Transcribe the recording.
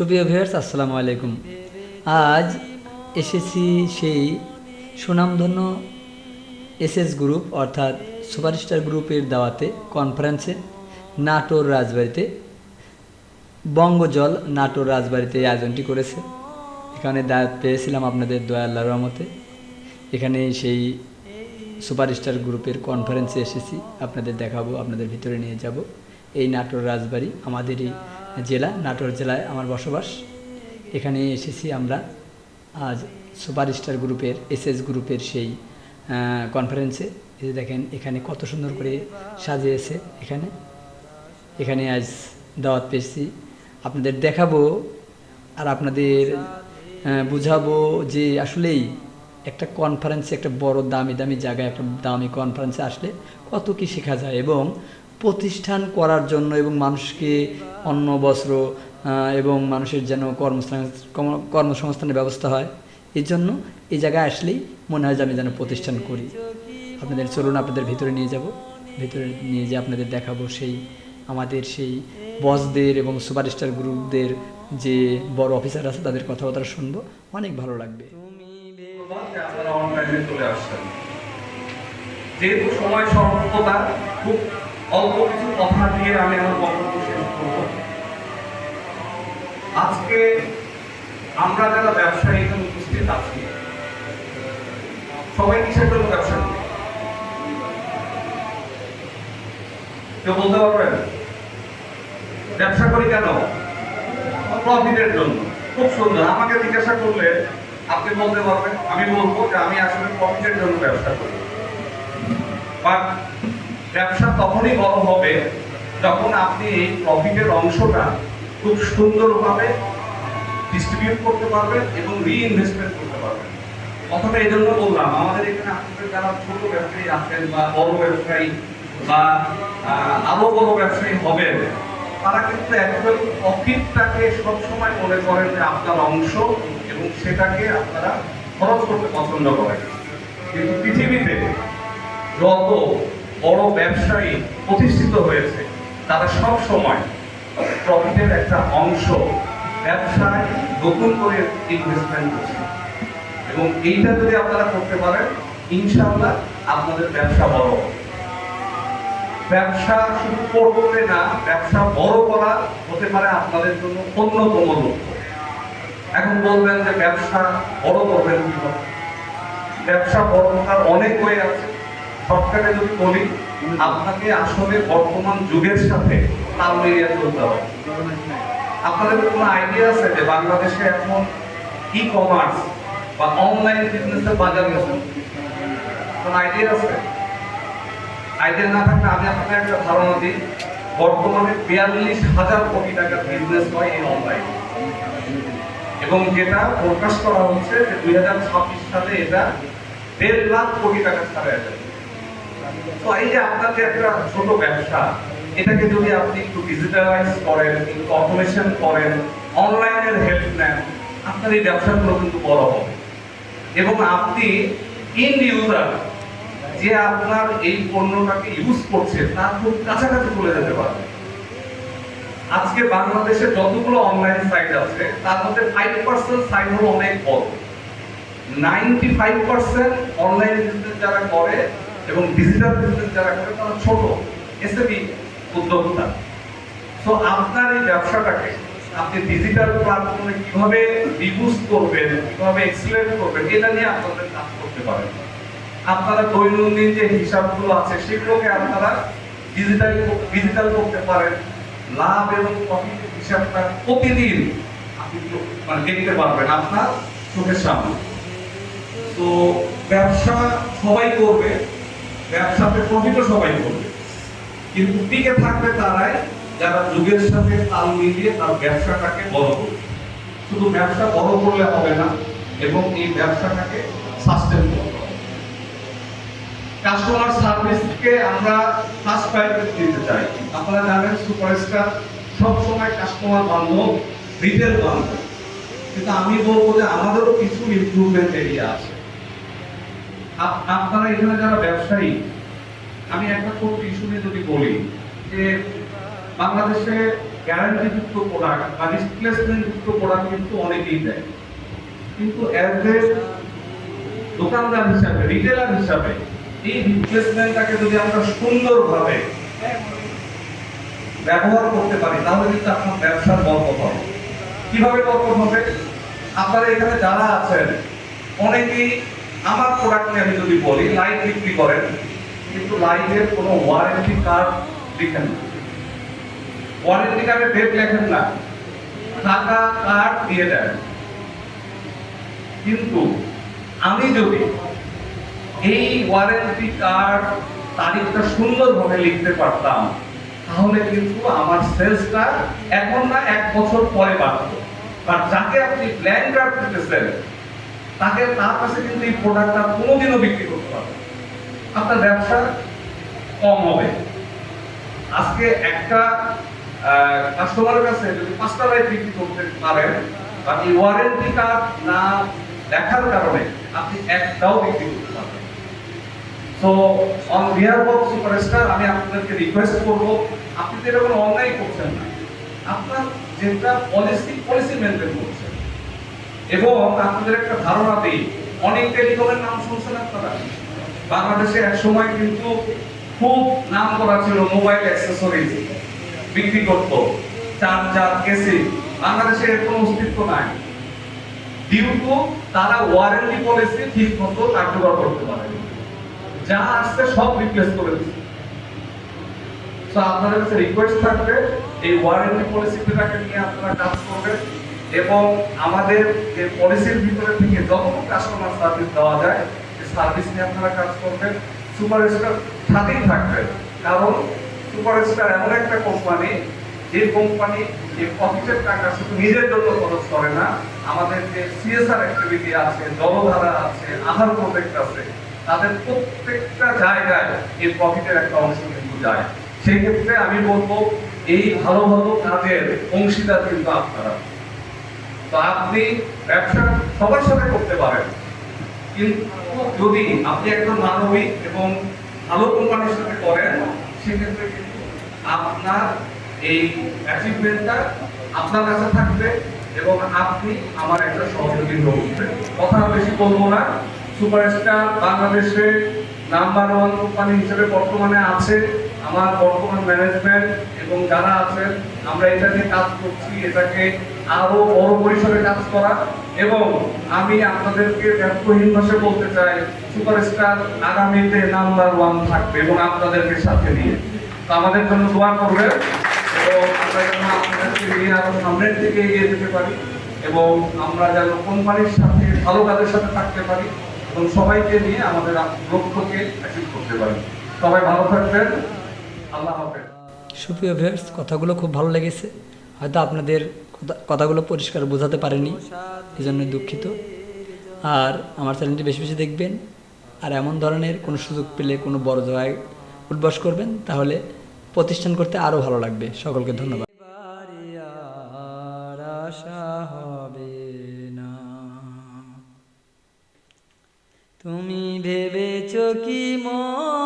সুপ্রিয় ভিউয়ার্স, আসসালামু আলাইকুম। আজ এসেছি সেই সুনামধন্য এসএস গ্রুপ, অর্থাৎ সুপারস্টার গ্রুপের দাওয়াতে কনফারেন্সে নাটোর রাজবাড়িতে, বঙ্গজল নাটোর রাজবাড়িতে আয়োজনটি করেছে। এখানে দায়িত্ব পেয়েছিলাম আপনাদের দয়া রহমতে। এখানে সেই সুপারস্টার গ্রুপের কনফারেন্সে এসেছি। আপনাদের দেখাবো, আপনাদের ভিতরে নিয়ে যাব। এই নাটোর রাজবাড়ি, আমাদেরই জেলা, নাটোর জেলায় আমার বসবাস। এখানে এসেছি আমরা। আজ সুপারস্টার গ্রুপের, এসএস গ্রুপের সেই কনফারেন্সে দেখেন, এখানে কত সুন্দর করে সাজিয়েছে এখানে। এখানে আজ দাওয়াত পেয়েছি। আপনাদের দেখাবো আর আপনাদের বুঝাবো যে আসলেই একটা কনফারেন্সে একটা বড় দামি দামি জায়গায় একটা দামি কনফারেন্সে আসলে কত কি শেখা যায় এবং প্রতিষ্ঠান করার জন্য এবং মানুষকে অন্ন, বস্ত্র এবং মানুষের যেন কর্মসংস্থান কর্ম- কর্মসংস্থানের ব্যবস্থা হয়, এই জন্য এই জায়গায় আসলেই মনে হয় যে আমি যেন প্রতিষ্ঠান করি। আপনাদের চলুন আপনাদের ভিতরে নিয়ে যাব। ভিতরে নিয়ে যে আপনাদের দেখাবো সেই, আমাদের সেই বসদের এবং সুপারস্টার গ্রুপদের যে বড় অফিসার আছে তাদের কথাবার্তা শুনব। অনেক ভালো লাগবে। যেহেতু সময় স্বল্পতা খুব অল্প কিছু কথা দিয়ে আমি আমার বক্তব্য শেষ করব। আজকে আমরা যারা ব্যবসায়ী উপস্থিত আছি, সবাই কিসের জন্য ব্যবসা করি? কেউ বলতে পারবেন? ব্যবসা করি কেন? প্রফিটের জন্য। খুব সুন্দর। আমাকে জিজ্ঞাসা করলে আপনি বলতে পারবেন, আমি বলব যে আমি আসলে প্রফিটের জন্য ব্যবসা করি। ব্যবসা তখনই বড় হবে যখন আপনি এই প্রফিটের অংশটা খুব সুন্দরভাবে ডিস্ট্রিবিউট করতে পারবেন এবং রিইনভেস্টমেন্ট করতে পারবেন। কথাটা এই জন্য বললাম, আমাদের এখানে আপনাদের যারা ছোট ব্যবসায়ী আছেন বা বড় ব্যবসায়ী বা আরও বড় ব্যবসায়ী হবেন, তারা কিন্তু একদম প্রফিটটাকে সবসময় মনে করেন যে আপনার অংশ এবং সেটাকে আপনারা খরচ করতে পছন্দ করেন। কিন্তু পৃথিবীতে যত বড় ব্যবসায়ী প্রতিষ্ঠিত হয়েছে। তারা সব সময় প্রফিটের একটা অংশ ব্যবসায় নতুন করে ইনভেস্টমেন্ট করছে। এবং এইটা যদি আপনারা করতে পারেন, ইনশাআল্লাহ আপনাদের ব্যবসা বড়। ব্যবসা শুধু করতে না, ব্যবসা বড় করা হতে পারে আপনাদের জন্য অন্যতম লক্ষ্য। এখন বলবেন যে ব্যবসা বড় করবেন কীভাবে? ব্যবসা বড় করার অনেক ওয়ে আছে। শর্টকাটে যদি বলি, আপনাকে আসলে বর্তমান যুগের সাথে তাল মিলিয়ে চলতে হবে। আপনাদের কোনো আইডিয়া আছে যে বাংলাদেশে এখন ই কমার্স বা অনলাইন বিজনেসের বাজার গেছে? কোন আইডিয়া আছে? আইডিয়া না থাকলে আমি আপনাকে একটা ধারণা দিই, বর্তমানে বিয়াল্লিশ হাজার কোটি টাকার বিজনেস হয় এই অনলাইন এবং যেটা প্রকাশ করা হচ্ছে যে দুই হাজার ছাব্বিশ সালে এটা দেড় লাখ কোটি টাকা ছাড়া যাবে। তো এই যে আপনার একটা ছোট ব্যবসা, এটাকে যদি আপনি একটু ডিজিটালাইজ করেন, একটু অটোমেশন করেন অনলাইনের হেল্প নেন, আপনার এই ব্যবসাগুলো কিন্তু বড় হবে। এবং আপনি ইন ইউজার যে আপনার এই পণ্যটাকে ইউজ করছে, তার খুব কাছাকাছি চলে যেতে পারবে আজকে বাংলাদেশে যতগুলো অনলাইন সাইট আছে, তার মধ্যে ফাইভ পার্সেন্ট সাইট হলো অনেক বড়। Ninety five percent online business যারা করে এবং ডিজিটাল বিজনেস যারা করে তারা ছোট এসএবি উদ্যোক্তা। তো আপনার এই ব্যবসাটাকে আপনি ডিজিটাল প্ল্যাটফর্মে কীভাবে রিভিউজ করবেন, কীভাবে এক্সিলেন্ট করবেন, এটা নিয়ে আপনাদের কাজ করতে পারেন। আপনারা দৈনন্দিন যে হিসাবগুলো আছে, সেগুলোকে আপনারা ডিজিটাল ডিজিটাল করতে পারেন। লাভ এবং প্রফিটের হিসাবটা প্রতিদিন আপনি মানে দেখতে পারবেন আপনার চোখের সামনে। তো, ব্যবসা সবাই করবে ব্যবসাতে প্রফিটও সবাই করবে। কিন্তু টিকে থাকবে তারাই যারা যুগের সাথে তাল মিলিয়ে তার ব্যবসাটাকে বড় করবে। শুধু ব্যবসা বড় করলে হবে না, এবং এই ব্যবসাটাকে সাস্টেন করতে হবে কাস্টমার সার্ভিসকে আমরা ফার্স্ট প্রায়োরিটি দিতে চাই। আপনারা জানেন, সুপারস্টার সব সময় কাস্টমার বান্ধব রিটেল বান্ধব কিন্তু আমি বলব যে আমাদেরও কিছু ইমপ্রুভমেন্ট এরিয়া আছে। আপনারা এখানে যারা ব্যবসায়ী, আমি একটা ছোট্ট ইস্যু নিয়ে যদি বলি যে বাংলাদেশে গ্যারান্টিযুক্ত প্রোডাক্ট বা রিপ্লেসমেন্ট যুক্ত প্রোডাক্ট কিন্তু অনেকেই দেয়। কিন্তু অ্যাজ এ দোকানদার হিসাবে রিটেলার হিসাবে, এই রিপ্লেসমেন্টটাকে যদি আমরা সুন্দরভাবে ব্যবহার করতে পারি, তাহলে কিন্তু আপনার ব্যবসার বরকত হবে। কীভাবে বরকত হবে? আপনারা এখানে যারা আছেন, অনেকেই আমার প্রোডাক্ট নিয়ে আমি যদি বলি লাইট বিক্রি করেন, কিন্তু লাইটের কোনো ওয়ারেন্টি কার্ড লিখেন না। ওয়ারেন্টি কার্ডে ডেট লেখেন না। টাকা কার্ড দিয়ে দেন। কিন্তু আমি যদি এই ওয়ারেন্টি কার্ড তারিখটা সুন্দরভাবে লিখতে পারতাম, তাহলে কিন্তু আমার সেলসটা এখন না এক বছর পরে বাড়তো। বাট যাকে আপনি ব্ল্যাঙ্ক কার্ড দিতেছেন তাকে তার কাছে কিন্তু এই প্রোডাক্টটা কোনোদিনও বিক্রি করতে পারবে আপনার ব্যবসা কম হবে। আজকে একটা কাস্টমারের কাছে যদি পাঁচটা লাইট বিক্রি করতে পারেন বা এই ওয়ারেন্টি কার্ড না দেখার কারণে আপনি একটাও বিক্রি করতে পারবেন তো অন বিহার অফ সুপারস্টার আমি আপনাদেরকে রিকোয়েস্ট করব, আপনি তো কোনো অন্যায় করছেন না। আপনার যেটা পলিসি পলিসি মেনটেন করছেন। এবং আপনাদের একটা ধারণা দিই, অনেক টেলিকমের নাম শুনছেন আপনারা? বাংলাদেশে এক সময় কিন্তু খুব নাম করা ছিল মোবাইল অ্যাক্সেসরিজ বিক্রি করত, চার্জার, কেসি। বাংলাদেশে এর কোনো অস্তিত্ব নাই। ডিউ তারা ওয়ারেন্টি পলিসি ঠিক মতো কার্যকর করতে পারে যা আসছে সব রিপ্লেস করে দিচ্ছে। তো আপনাদের কাছে রিকোয়েস্ট থাকবে, এই ওয়ারেন্টি পলিসিটাকে নিয়ে আপনারা কাজ করবেন। এবং আমাদের যে পলিসির ভিতরে থেকে যতটুকু কাস্টমার সার্ভিস দেওয়া যায় সার্ভিস নিয়ে আপনারা কাজ করবেন সুপারস্টার সাথেই থাকবেন কারণ সুপারস্টার এমন একটা কোম্পানি যে কোম্পানি যে প্রফিটের টাকা শুধু নিজের জন্য খরচ করে না, আমাদের যে সিএসআর অ্যাক্টিভিটি আছে জলধারা আছে, আধার প্রজেক্ট আছে, তাদের প্রত্যেকটা জায়গায় এই প্রফিটের একটা অংশ কিন্তু যায়। সেই ক্ষেত্রে আমি বলব, এই ভালো ভালো কাজের অংশীদার কিন্তু আপনারা। তো আপনি ব্যবসা সবার সাথে করতে পারেন। কিন্তু যদি আপনি একজন মানবিক এবং ভালো কোম্পানির সাথে করেন, সেক্ষেত্রে কিন্তু আপনার এই অ্যাচিভমেন্টটা আপনার কাছে থাকবে এবং আপনি আমার একটা সহযোগী হয়ে উঠবেন। কথা বেশি বলব না। সুপারস্টার বাংলাদেশে নাম্বার ওয়ান কোম্পানি হিসেবে বর্তমানে আছে। আমার বর্তমান ম্যানেজমেন্ট এবং যারা আছেন, আমরা এটা নিয়ে কাজ করছি, এটাকে আরও বড় পরিসরে কাজ করা। এবং আমি আপনাদেরকে ব্যর্থহীন ভাষায় বলতে চাই সুপারস্টার আগামীতে নাম্বার ওয়ান থাকবে এবং আপনাদেরকে সাথে নিয়ে। তো আমাদের জন্য দোয়া করবেন এবং আমরা যেন আপনাদেরকে নিয়ে আরও সামনের দিকে এগিয়ে যেতে পারি এবং আমরা যেন কোম্পানির সাথে, ভালো কাজের সাথে থাকতে পারি এবং সবাইকে নিয়ে আমাদের লক্ষ্যকে অ্যাচিভ করতে পারি। সবাই ভালো থাকবেন। সুপ্রিয় ভিউয়ার্স কথাগুলো খুব ভালো লেগেছে। হয়তো আপনাদের কথাগুলো পরিষ্কার বোঝাতে পারেনি এই জন্য দুঃখিত। আর আমার চ্যানেলটি বেশি বেশি দেখবেন। আর এমন ধরনের কোনো সুযোগ পেলে কোনো বড় জায়গায় উদ্বাস করবেন তাহলে প্রতিষ্ঠান করতে আরও ভালো লাগবে। সকলকে ধন্যবাদ। আশা তুমি ভেবেছ কি মন